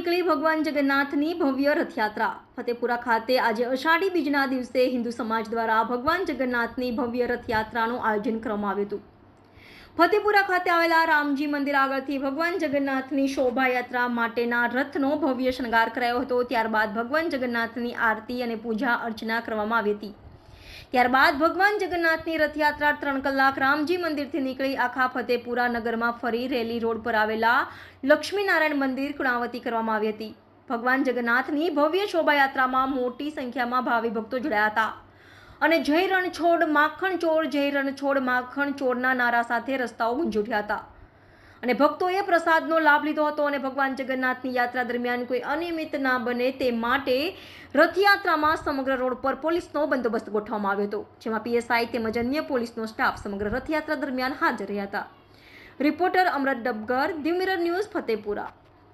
નીકળી ભગવાન જગન્નાથની ભવ્ય રથયાત્રા. ફતેપુરા ખાતે આજે અષાઢી બીજના દિવસે હિન્દુ સમાજ દ્વારા ભગવાન જગન્નાથની ભવ્ય રથયાત્રાનું આયોજન કરવામાં આવ્યું હતું. ફતેપુરા ખાતે આવેલા રામજી મંદિર આગળથી ભગવાન જગન્નાથની શોભાયાત્રા માટેના રથનો ભવ્ય શણગાર કરાયો હતો. ત્યારબાદ ભગવાન જગન્નાથની આરતી અને પૂજા અર્ચના કરવામાં આવી હતી. ત્યારબાદ ભગવાન જગન્નાથની રથયાત્રા ત્રણ કલાક રામજી મંદિરથી નીકળી આખા ફતેપુરા નગરમાં ફરી રેલી રોડ પર આવેલા લક્ષ્મીનારાયણ મંદિર કુણાવતી કરવામાં આવી હતી. ભગવાન જગન્નાથની ભવ્ય શોભાયાત્રામાં મોટી સંખ્યામાં ભાવિ ભક્તો જોડાયા હતા. અને જય રણછોડ માખણ ચોર જય રણછોડ માખણ ચોરના નારા સાથે રસ્તાઓ ગુંજી ઉઠ્યા હતા. અને ભક્તોએ પ્રસાદનો લાભ લીધો હતો અને ભગવાન જગન્નાથની યાત્રા દરમિયાન કોઈ અનિયમિત ના બને તે માટે રથયાત્રામાં સમગ્ર રોડ પર પોલીસનો બંદોબસ્ત ગોઠવવામાં આવ્યો હતો, જેમાં પીએસઆઈ તેમજ અન્ય પોલીસનો સ્ટાફ સમગ્ર રથયાત્રા દરમિયાન હાજર રહ્યા હતા. Reporter Amrat Dabgar the news Fatepura.